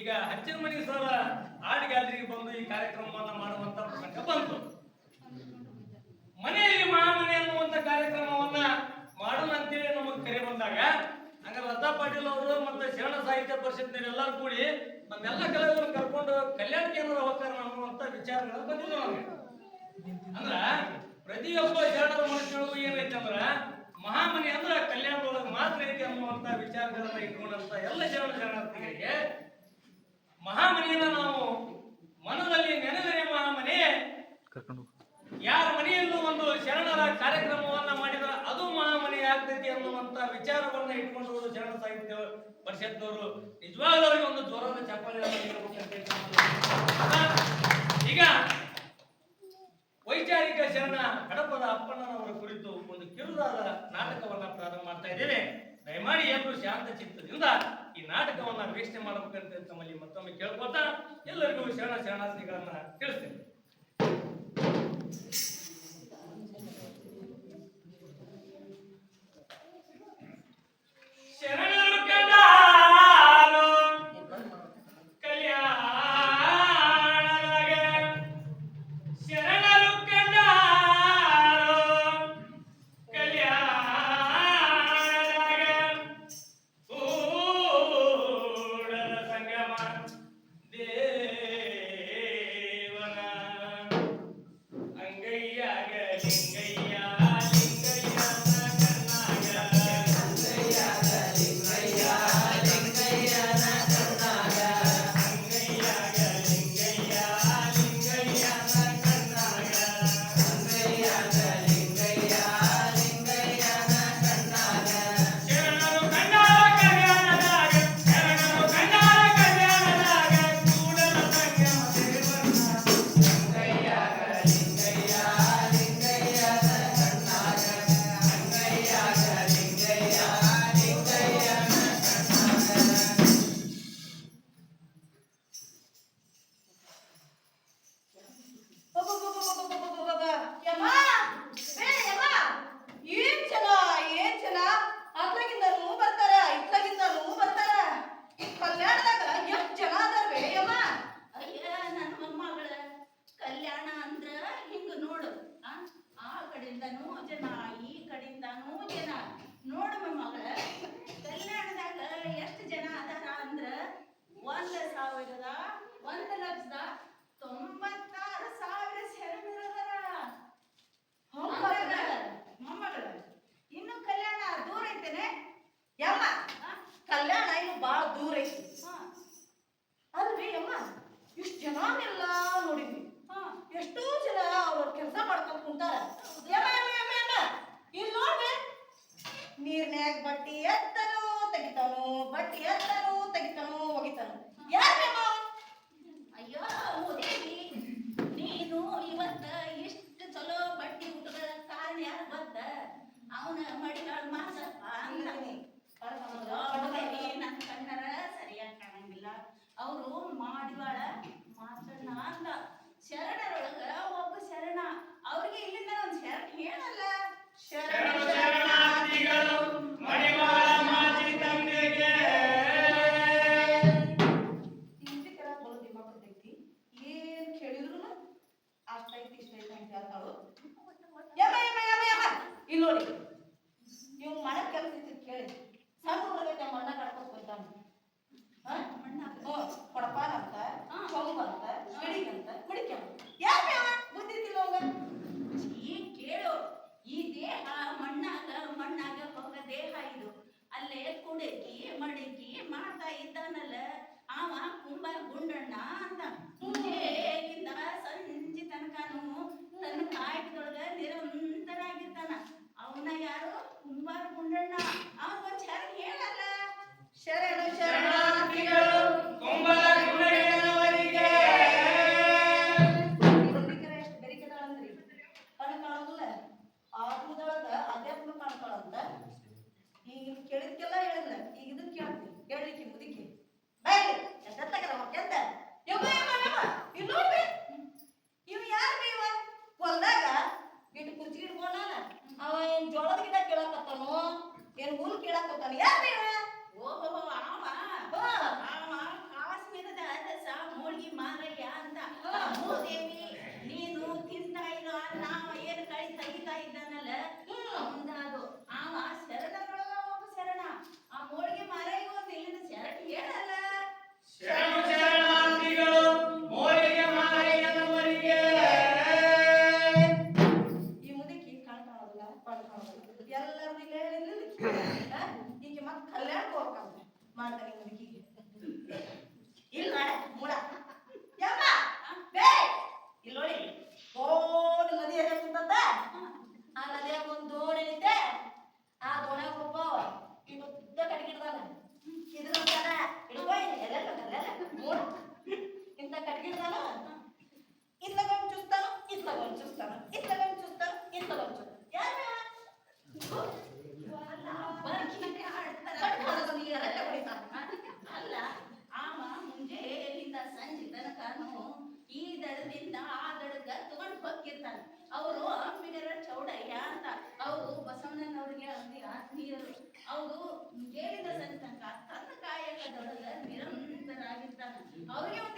ಈಗ ಹಚ್ಚಿನ ಮನಿ ಸರ ಗ್ಯಾಲರಿಗೆ ಬಂದು ಈ ಕಾರ್ಯಕ್ರಮವನ್ನ ಮಾಡುವಂತ ಪ್ರಸಂಗ ಬಂತು. ಮನೆಯಲ್ಲಿ ಮಹಾಮನೆ ಅನ್ನುವಂತ ಕಾರ್ಯಕ್ರಮವನ್ನ ಮಾಡೋಣ ಅಂತೇಳಿ ನಮಗೆ ಕರೆ ಬಂದಾಗ ಹಂಗ ಲತಾ ಪಾಟೀಲ್ ಅವರು ಮತ್ತೆ ಶರಣ ಸಾಹಿತ್ಯ ಪರಿಷತ್ನ ಎಲ್ಲರೂ ಕೂಡಿ ನಮ್ಮೆಲ್ಲ ಕಲಾವಿದರನ್ನ ಕರ್ಕೊಂಡು ಕಲ್ಯಾಣ ಕೇಂದ್ರ ಹೋಗ್ತಾರ ಅನ್ನುವಂತ ವಿಚಾರಗಳು ಬಂದಿದ್ವು ನಮಗೆ. ಅಂದ್ರ ಪ್ರತಿಯೊಬ್ಬ ಶರಣರ ಮನುಷ್ಯರು ಏನೈತೆ ಅಂದ್ರ ಮಹಾಮನೆ ಅಂದ್ರ ಕಲ್ಯಾಣದೊಳಗೆ ಮಾತ್ರ ಐತಿ ಅನ್ನುವಂತ ವಿಚಾರಗಳನ್ನ ಇಟ್ಕೊಂಡಂತ ಎಲ್ಲ ಶರಣ ಶರಣಾರ್ಥಿಗಳಿಗೆ ಮಹಾಮನಿಯನ್ನ ನಾವು ಮನದಲ್ಲಿ ನೆನೆದರೆ ಮಹಾಮನೆ. ಯಾರ ಮನೆಯಲ್ಲೂ ಒಂದು ಶರಣರ ಕಾರ್ಯಕ್ರಮವನ್ನ ಮಾಡಿದ್ರೆ ಅದು ಮಹಾಮನೆ ಆಗ್ತೈತಿ ಅನ್ನುವಂತ ವಿಚಾರವನ್ನ ಇಟ್ಕೊಂಡು ಶರಣ ಸಾಹಿತ್ಯ ಪರಿಷತ್ನವರು. ನಿಜವಾಗ್ಲೂ ಅವರಿಗೆ ಒಂದು ಜ್ವರದ ಚಪ್ಪಾಳೆ ಈಗ ವೈಚಾರಿಕ ಶರಣ ಕಡಪದ ಅಪ್ಪಣ್ಣನವರ ಕುರಿತು ಒಂದು ಕಿರುದಾದ ನಾಟಕವನ್ನ ಪ್ರಾರಂಭ ಮಾಡ್ತಾ ಇದ್ದೇನೆ. ದಯಮಾಡಿ ಎಲ್ಲರೂ ಶಾಂತ ಚಿತ್ತದಿಂದ ಈ ನಾಟಕವನ್ನ ವೀಕ್ಷಣೆ ಮಾಡಬೇಕಂತ ತಮ್ಮಲ್ಲಿ ಮತ್ತೊಮ್ಮೆ ಕೇಳ್ಕೊತಾ ಎಲ್ಲರಿಗೂ ಶರಣ ಶರಣಾರ್ಥಿಗಳನ್ನ ತಿಳಿಸ್ತೇನೆ. ಯಮ್ಮ ಅವನ ಮಡಿಗಳ ಮಾಸಪ್ಪ ಅಂತ ಅಯ್ಯೋ, ಮುದೇವಿ ನನ್ನ ಕಣ್ಣರ ಸರಿಯಾಗಿ ಕಾಣಂಗಿಲ್ಲ. ಅವರು ಮಾಡಿವಾಳ ಮಾತಣ್ಣ ಅಂತ ಶರಣರೊಳಗ ಒಬ್ಬ ಶರಣ. ಅವ್ರಿಗೆ ಇಲ್ಲಿಂದ ಒಂದು ಶರಣ ಹೇಳಲ್ಲ. ಏನ್ ಕೇಳಿದ್ರು ಅಷ್ಟೈತಿ ಇಷ್ಟೈತಿ ಅಂತ ಹೇಳ್ತಾಳು. ಯಮ್ಮ ಯಮ್ಮ ಯಮ್ಮ ಯಮ್ಮ ಇಲ್ಲಿ ನೋಡಿ. ಇರ್ತಾನ ಅವನ ಯಾರು? ಕುಂಬಾರ ಗುಂಡಣ್ಣ. ಅವನ್ ಒಂದ್ ಶರಣ ಹೇಳಲ್ಲ. ಶರಣ ಶರಣಾರ್ಥಿಗಳು, ಕುಂಬಾರ ಗುಂಡಣ್ಣನವರಿಗೆ. ಎಷ್ಟು ಬೆರಿಕೆದಾಳಂದ್ರಿ ಕಣ್ಕಾಳದಲ್ಲ ಆಟದೊಳಗ ಈಗ ಕೇಳಿದ್ಕೆಲ್ಲ ಹೇಳಿದ್ರ ಈಗ ಇದನ್ನ ಕೇಳ್ತೀನಿ. ಕೇಳಿಕ್ಕೆ ಮುದಿಕೆ. ಬಾಯ್ ಎದ್ದ ತಗರ ಮತ್ತೆಂದ Tá por caminhar? ಹೋಗಿರ್ತಾನೆ. ಅವರು ಅಂಬಿಗರ ಚೌಡಯ್ಯ ಅಂತ. ಅವರು ಬಸವಣ್ಣನವರಿಗೆ ಅತಿ ಆತ್ಮೀಯರು. ಅವರು ಜೈಲಿನ ಸಂತ ತನ್ನ ಕಾಯಕದೊಳಗ ನಿರಂತರಾಗಿರ್ತಾನೆ. ಅವ್ರಿಗೆ